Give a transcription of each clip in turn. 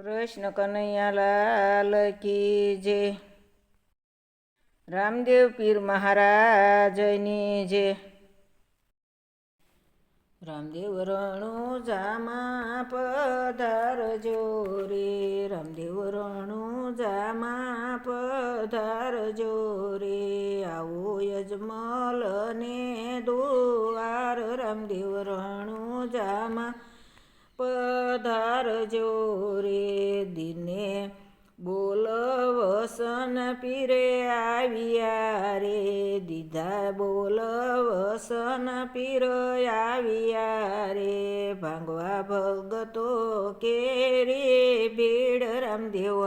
કૃષ્ણ કનૈયાલાલ કી જે. રામદેવ પીર મહારાજની જે. રામદેવ રણુ જામા પધારજો રે રામદેવ રણુ જામા પધારજો રે આવો યજમલ ને દુવાર રામદેવ રણુ જામા પધારજો રે દિને બોલ વસન પીરે આવ્યા રે. દીધા બોલ વસન પીર આવ્યા રે. ભાંગવા ભગતો કે રે ભીડ રામદેવ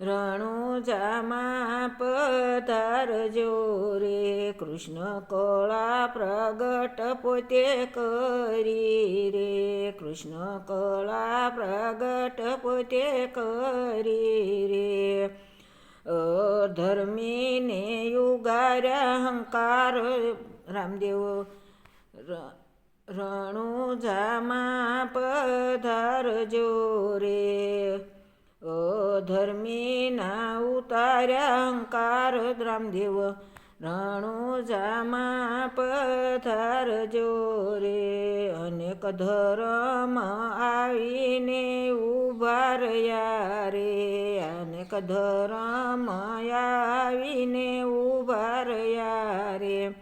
રણુ જામા પધારજો રે. કૃષ્ણ કળા પ્રગટ પોતે કરી રે કૃષ્ણ કળા પ્રગટ પોતે કરી રે અધર્મીને યુગાર્યા અહંકાર રામદેવ ર- રણુજામાં પધારજો રે અધર્મીના ઉતાર્યા અહંકાર રામદેવ રણુજામાં પધારજો જોરે, અનેક ધર્મ આવીને ઊભા રહ્યા રે. અનેક ધર્મ આવીને ઊભા રહ્યા રે.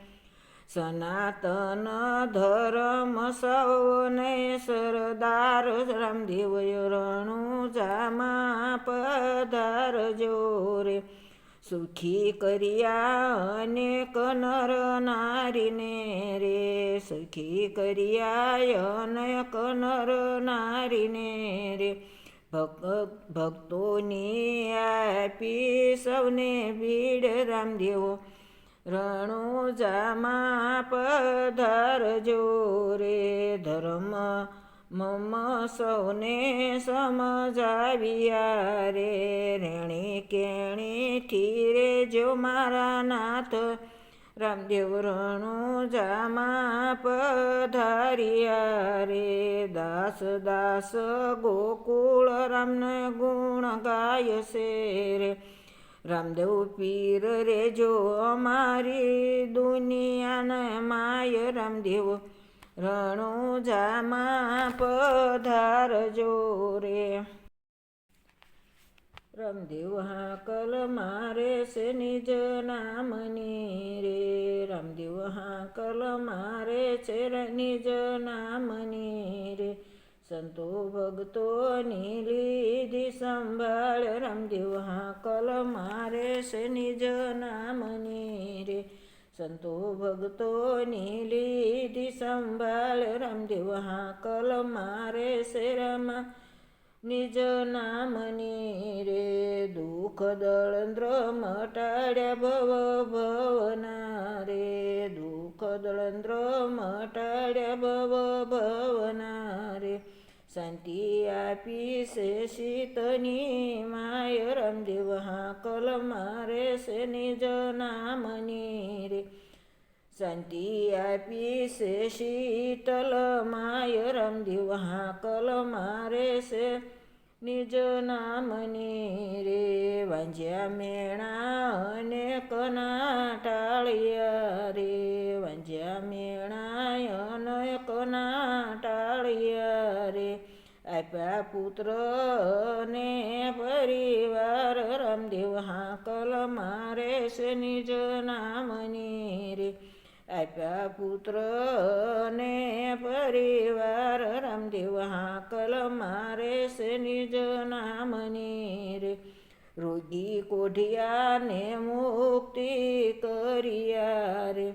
સનાતન ધર્મ સૌને સરદાર રામદેવ રણુજામાં પધાર રે. સુખી કર્યા અનેક નર નારીને રે. સુખી કર્યા અનેક નર નારીને રે. ભક્ત, ભક્તોની આપી સૌને ભીડ રામદેવ રણુજામાં પધારજો રે ધર્મ મમ સૌને સમજાવ્યા રે, રેણી કેણી ઠીરે જો મારા નાથ રામદેવ રણુજામાં પધાર્યા રે. દાસ દાસ ગોકુળ રામને ગુણ ગાય છે રે. રામદેવ પીર રે જો અમારી દુનિયાને માય રામદેવ રણુજામાં પધારજો રે. રામદેવ હાકલ મારે છે નિજ નામની રે. રામદેવ હાકલ મારે છે નિજ નામની રે. સંતો ભક્તો લીધી સંભાળ રામદેવ હાકલ મારે છે નિજ નામની રે. સંતો ભક્તોની લીધી સંભાળ, રામદેવ હાકલ મારે શેરામાં. રમા નિજ નામની રે દુઃખ દળંદ્ર મટાડ્યા ભવ ભવના રે. દુઃખ દળંદ્ર મટાડ્યા ભવ ભવના રે. શાંતિ આપી છે શીતની માય, રામદેવ હાકલ મારે છે નિજ નામની શાંતિ આપી છે શીતલ માય રામદેવ હાકલ મારે છે નિજ નામની રે વાંજ્યા મેણા અને કના ટાળિયા રે વાંજ્યા મેણા અને કના ટાળિયા રે આપ્યા પુત્ર ને પરિવાર રમદેવ હાકલ મારે છે નિજ નામની રે આપ્યા પુત્ર ને પરિવાર રામદેવ હાકલ મારે છે નિજ નામની રે. રોગી કોઢિયાને મુક્તિ કરિયા રે.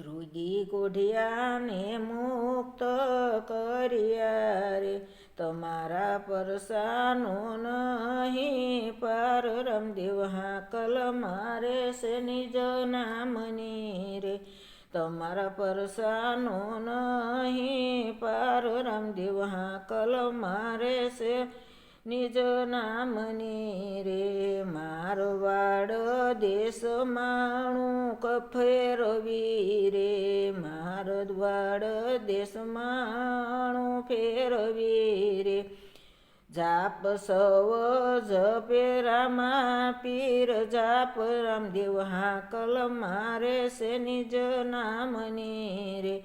રોગી કોઢિયાને મુક્ત કરિયા રે. તમારા પરસાનો નહીં, પાર રામદેવ હાકલ મારે છે નિજ નામની રે. તમારા પરસાનો નહીં, પાર રામદેવ હાકલ મારે છે નિજ નામની રે મારવાડ દેશ માણું કફેરવી રે મારવાડ દેશ માણું ફેરવી રે જાપ સવ, જપે રામા, પીર જાપ, રામદેવ હાકલ મારે છે નિજ નામની રે.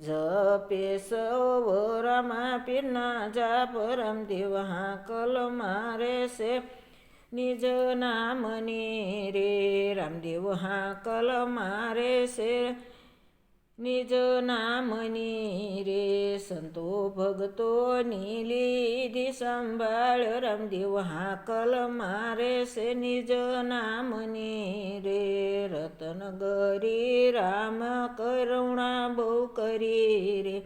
જપે સવરમાં રામા પીરના જાપ રામદેવ હાકલ મારે છે. નિજ નામની રે રામદેવ હાકલ મારે છે. નિજ નામની રે સંતો ભક્તોની લીધી સંભાળ રામદેવ હાકલ મારે છે. નિજ નામની રે રતન ગરી રામ કરુણા બહુ કરી રે.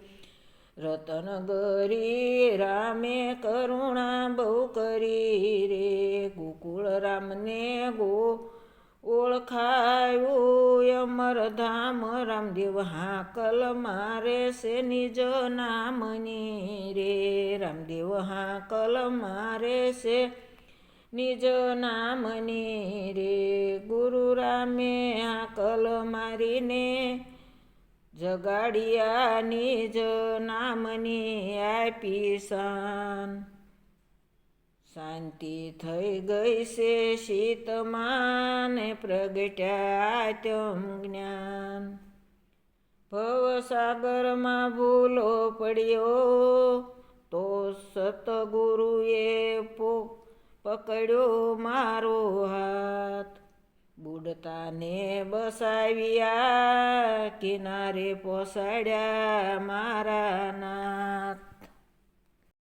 રતન ગરી રામે કરુણા બહુ કરી રે. ગોકુળ રામને ગો ઓળખાયું અમરધામ. રામદેવ હાકલ મારે છે નિજ નામની રે. રામદેવ હાકલ મારે છે નિજ નામની રે, ગુરુ રામે હાકલ મારીને જગાડિયા નિજ નામની આપી શાન. શાંતિ થઈ ગઈ છે શીતમાને, પ્રગટ્યા ત્યમ જ્ઞાન. ભવસાગરમાં ભૂલો પડ્યો, તો સતગુરુએ પો પકડ્યો મારો હાથ. બુડતાને બસાવ્યા કિનારે પોસાડ્યા મારા નાથ.